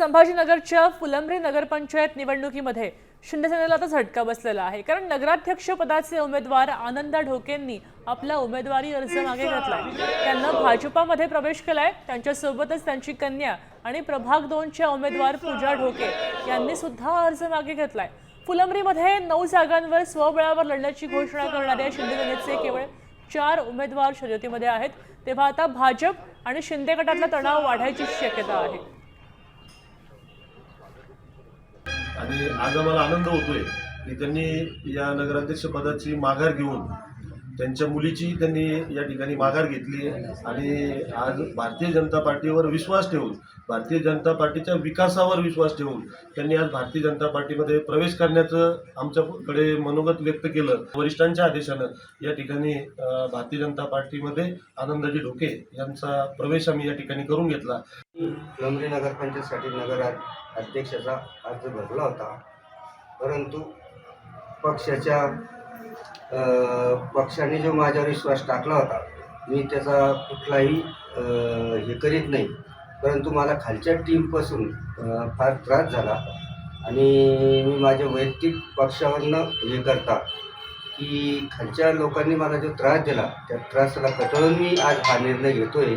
संभाजीनगरच्या फुलंब्री नगरपंचायत निवडणुकीमध्ये शिंदेसेनेला आता झटका बसलेला आहे. कारण नगराध्यक्ष पदाचे उमेदवार आनंदा ढोकेंनी आपला उमेदवारी अर्ज मागे घेतलाय. त्यांना भाजपामध्ये प्रवेश केलाय. त्यांच्यासोबतच त्यांची कन्या आणि प्रभाग दोनच्या उमेदवार पूजा ढोके यांनी सुद्धा अर्ज मागे घेतलाय. फुलंब्रीमध्ये नऊ जागांवर स्वबळावर लढण्याची घोषणा करणाऱ्या शिंदेसेनेचे केवळ चार उमेदवार शर्यतीमध्ये आहेत. तेव्हा आता भाजप आणि शिंदे गटातला तणाव वाढायची शक्यता आहे. आणि आज आम्हाला आनंद होतोय की त्यांनी या नगराध्यक्ष पदाची माघार घेऊन त्यांच्या मुलीची त्यांनी या ठिकाणी माघार घेतली आहे. आणि आज भारतीय जनता पार्टीवर विश्वास ठेवून भारतीय जनता पार्टीच्या विकासावर विश्वास ठेवून त्यांनी आज भारतीय जनता पार्टीमध्ये प्रवेश करण्याचं आमच्याकडे मनोगत व्यक्त केलं. वरिष्ठांच्या आदेशानं या ठिकाणी भारतीय जनता पार्टीमध्ये आनंदाजी ढोके यांचा प्रवेश आम्ही या ठिकाणी करून घेतला. फुलंब्री नगरपंचायतसाठी नगर अध्यक्षाचा अर्ज भरला होता. परंतु पक्षाच्या पक्षाने जो माझ्यावर विश्वास टाकला होता मी त्याचा कुठलाही हे करीत नाही. परंतु मला खालच्या टीमपासून फार त्रास झाला आणि मी माझ्या वैयक्तिक पक्षावरनं हे करता की खालच्या लोकांनी मला जो त्रास दिला त्या त्रासाला कटळून मी आज हा निर्णय घेतो आहे